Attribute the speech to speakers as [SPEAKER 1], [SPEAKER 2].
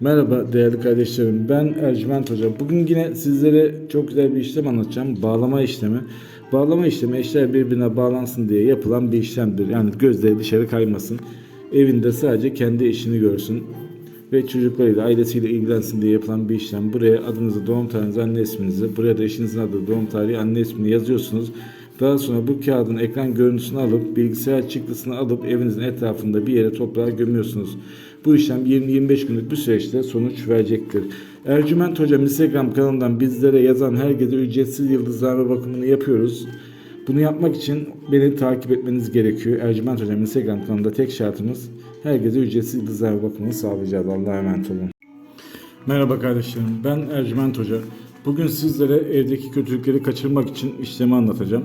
[SPEAKER 1] Merhaba değerli kardeşlerim. Ben Ercüment Hoca. Bugün yine sizlere çok güzel bir işlem anlatacağım. Bağlama işlemi. Bağlama işlemi eşler birbirine bağlansın diye yapılan bir işlemdir. Yani gözleri dışarı kaymasın. Evinde sadece kendi işini görsün ve çocuklarıyla, ailesiyle ilgilensin diye yapılan bir işlem. Buraya adınızı, doğum tarihinizi, anne isminizi, buraya da eşinizin adı, doğum tarihi, anne ismini yazıyorsunuz. Daha sonra bu kağıdın ekran görüntüsünü alıp bilgisayar çıktısını alıp evinizin etrafında bir yere toprağa gömüyorsunuz. Bu işlem 20-25 günlük bir süreçte sonuç verecektir. Ercüment Hocam Instagram kanalından bizlere yazan herkese ücretsiz yıldızlama bakımını yapıyoruz. Bunu yapmak için beni takip etmeniz gerekiyor. Ercüment Hocam Instagram kanalında tek şartımız herkese ücretsiz yıldızlama bakımını sağlayacağız. Allah'a emanet olun. Merhaba kardeşlerim. Ben Ercüment Hoca. Bugün sizlere evdeki kötülükleri kaçırmak için işlemi anlatacağım.